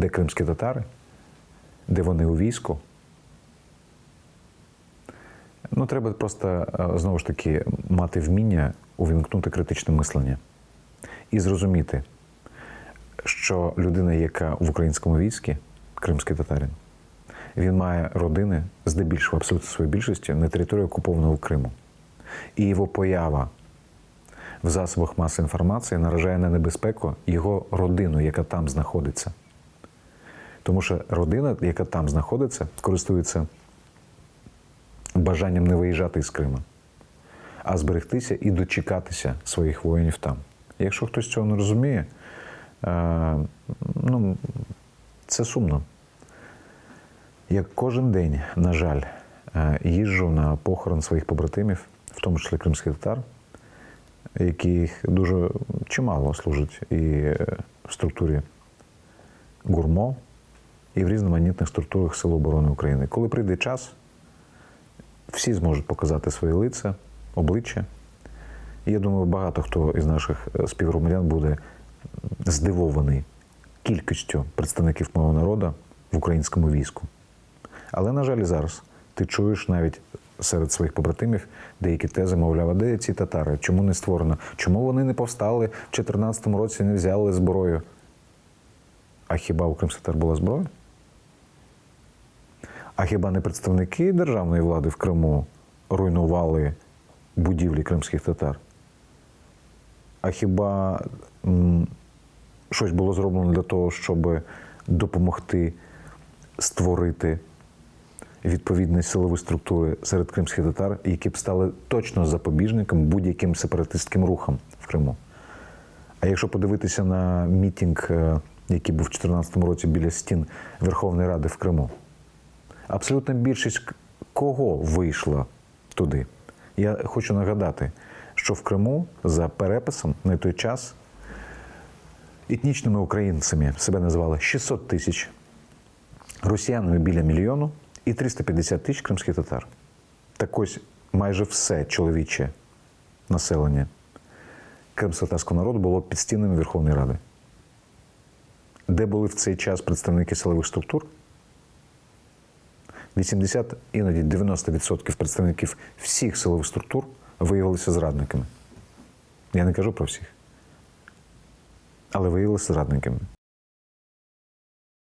Де кримські татари? Де вони у війську? Ну, треба просто е, знову ж таки мати вміння увімкнути критичне мислення і зрозуміти, що людина, яка в українському війську, кримський татарин, він має родини здебільшого абсолютно своєю більшістю на території окупованого Криму. І його поява в засобах масової інформації наражає на небезпеку його родину, яка там знаходиться. Тому що родина, яка там знаходиться, користується бажанням не виїжджати із Криму, а зберегтися і дочекатися своїх воїнів там. Якщо хтось цього не розуміє, е, ну, це сумно. Я кожен день, на жаль, е, їжджу на похорон своїх побратимів, в тому числі кримських татар, яких дуже чимало служить і е, в структурі гурмо, і в різноманітних структурах Сил оборони України. Коли прийде час, всі зможуть показати свої лиця, обличчя. Я думаю, багато хто із наших е, співгромадян буде здивований кількістю представників мого народу в українському війську. Але, на жаль, зараз ти чуєш навіть серед своїх побратимів деякі тези, мовляв, а де ці татари? Чому не створено? Чому вони не повстали в 2014 році, не взяли зброю? А хіба у кримських татар була зброя? А хіба не представники державної влади в Криму руйнували будівлі кримських татар? А хіба м, щось було зроблено для того, щоб допомогти створити відповідні силові структури серед кримських татар, які б стали точно запобіжником будь-яким сепаратистським рухам в Криму? А якщо подивитися на мітинг, е, який був у 2014 році біля стін Верховної Ради в Криму, абсолютна більшість кого вийшла туди. Я хочу нагадати, що в Криму за переписом на той час етнічними українцями себе називали 600 тисяч, росіянами біля мільйону і 350 тисяч кримських татар. Так ось майже все чоловіче населення кримсько-татарського народу було під стінами Верховної Ради. Де були в цей час представники силових структур? 80, іноді 90% представників всіх силових структур виявилися зрадниками. Я не кажу про всіх. Але виявилися зрадниками.